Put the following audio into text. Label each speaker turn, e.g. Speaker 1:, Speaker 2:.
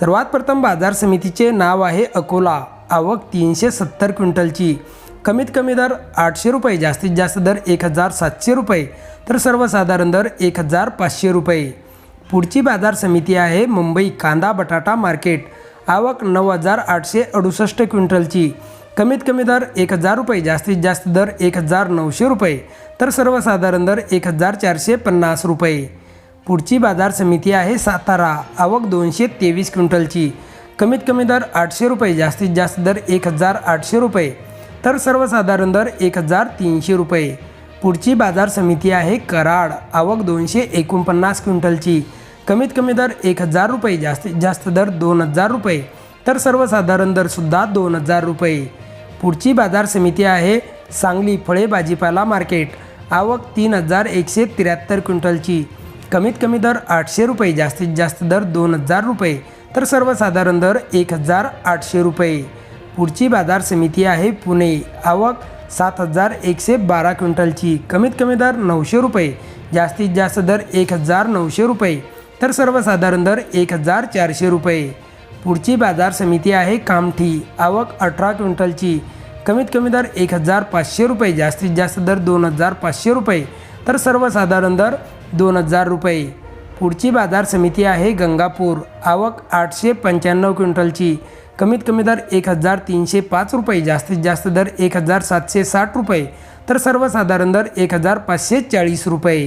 Speaker 1: सर्वात प्रथम बाजार समितीचे नाव आहे अकोला. आवक तीनशे सत्तर क्विंटलची. कमीत कमी दर आठशे रुपये जास्तीत जास्त दर एक हजार सातशे रुपये तर सर्वसाधारण दर एक हजार पाचशे रुपये. पुढची बाजार समिती आहे मुंबई कांदा बटाटा मार्केट. आवक नऊ हजार आठशे अडुसष्ट क्विंटलची. कमीत कमी दर एक हजार रुपये जास्तीत जास्त दर एक हजार नऊशे रुपये तर सर्वसाधारण दर एक हजार चारशे पन्नास रुपये. पुढची बाजार समिती आहे सातारा. आवक दोनशे तेवीस क्विंटलची. कमीत कमी दर आठशे रुपये जास्तीत जास्त दर एक हजार आठशे रुपये. तर सर्वसाधारण दर एक हजार तीनशे रुपये. पुढची बाजार समिती आहे कराड. आवक दोनशे एकोणपन्नास क्विंटलची. कमीत कमी दर एक हजार रुपये जास्तीत जास्त दर दोन हजार रुपये. तर सर्वसाधारण दरसुद्धा दोन हजार रुपये. पुढची बाजार समिती आहे सांगली फळे भाजीपाला मार्केट. आवक तीन हजार एकशे त्र्याहत्तर क्विंटलची. कमीत कमी दर आठशे रुपये जास्तीत जास्त दर दोन हजार रुपये. तर सर्वसाधारण दर एक हजार आठशे रुपये. पुढची बाजार समिती आहे पुणे. आवक सात हजार एकशे बारा क्विंटलची. कमीत कमी दर नऊशे रुपये जास्तीत जास्त दर एक हजार नऊशे रुपये. तर सर्वसाधारण दर एक हजार चारशे रुपये. पुढची बाजार समिती आहे कामठी. आवक अठरा क्विंटलची. कमीत कमी दर एक हजार पाचशे रुपये जास्तीत जास्त दर दोन हजार पाचशे रुपये. तर सर्वसाधारण दर दोन हजार रुपये. पुढची बाजार समिती आहे गंगापूर. आवक आठशे पंच्याण्णव क्विंटलची. कमीत कमी दर एक हजार तीनशे पाच रुपये. जास्तीत जास्त दर एक हजार सातशे साठ रुपये. तर सर्वसाधारण दर एक हजार पाचशे चाळीस रुपये.